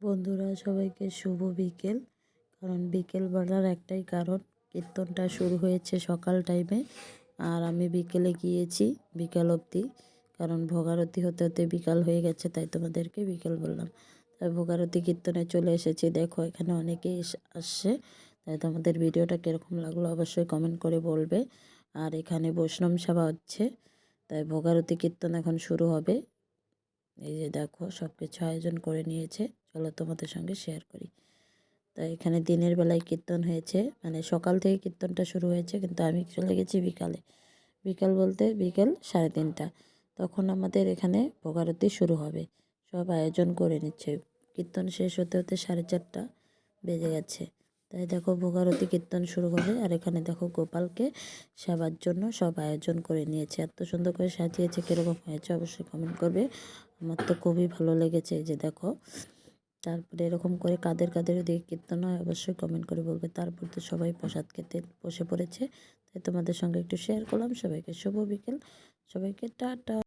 বন্ধুরা, সবাইকে শুভ বিকেল। কারণ বিকেল বেলার একটাই কারণ, কীর্তনটা শুরু হয়েছে সকাল টাইমে আর আমি বিকেলে গিয়েছি বিকাল অবধি। কারণ ভোগারতি হতে হতে বিকাল হয়ে গেছে, তাই তোমাদেরকে বিকেল বললাম। তাই ভোগারতি কীর্তনে চলে এসেছি। দেখো, এখানে অনেকেই আসছে। তাই তোমাদের ভিডিওটা কীরকম লাগল অবশ্যই কমেন্ট করে বলবে। আর এখানে বৈষ্ণব সভা হচ্ছে, তাই ভোগারতি কীর্তন এখন শুরু হবে। এই যে দেখো সব কিছু আয়োজন করে নিয়েছে। চলো তোমাদের সঙ্গে শেয়ার করি। তাই এখানে দিনের বেলায় কীর্তন হয়েছে মানে সকাল থেকে কীর্তনটা শুরু হয়েছে, কিন্তু আমি চলে গেছি বিকালে। বিকাল বলতে বিকেল সাড়ে তিনটা। তখন আমাদের এখানে ভোগারতি শুরু হবে। সব আয়োজন করে নিচ্ছে। কীর্তন শেষ হতে হতে সাড়ে চারটা বেজে গেছে। তাই দেখো ভোগারতি কীর্তন শুরু হবে, আর এখানে দেখো গোপালকে সেবার জন্য সব আয়োজন করে নিয়েছে। এত সুন্দর করে সাজিয়েছে, কীরকম হয়েছে অবশ্যই কমেন্ট করবে। আমার তো খুবই ভালো লেগেছে যে দেখো। তারপরে এরকম করে কাদের কাদের দিকে কীর্তন হয় অবশ্যই কমেন্ট করে বলবে। তারপর তো সবাই প্রসাদ খেতে বসে পড়েছে। তাই তোমাদের সঙ্গে একটু শেয়ার করলাম। সবাইকে শুভ বিকেল। সবাইকে টাটা।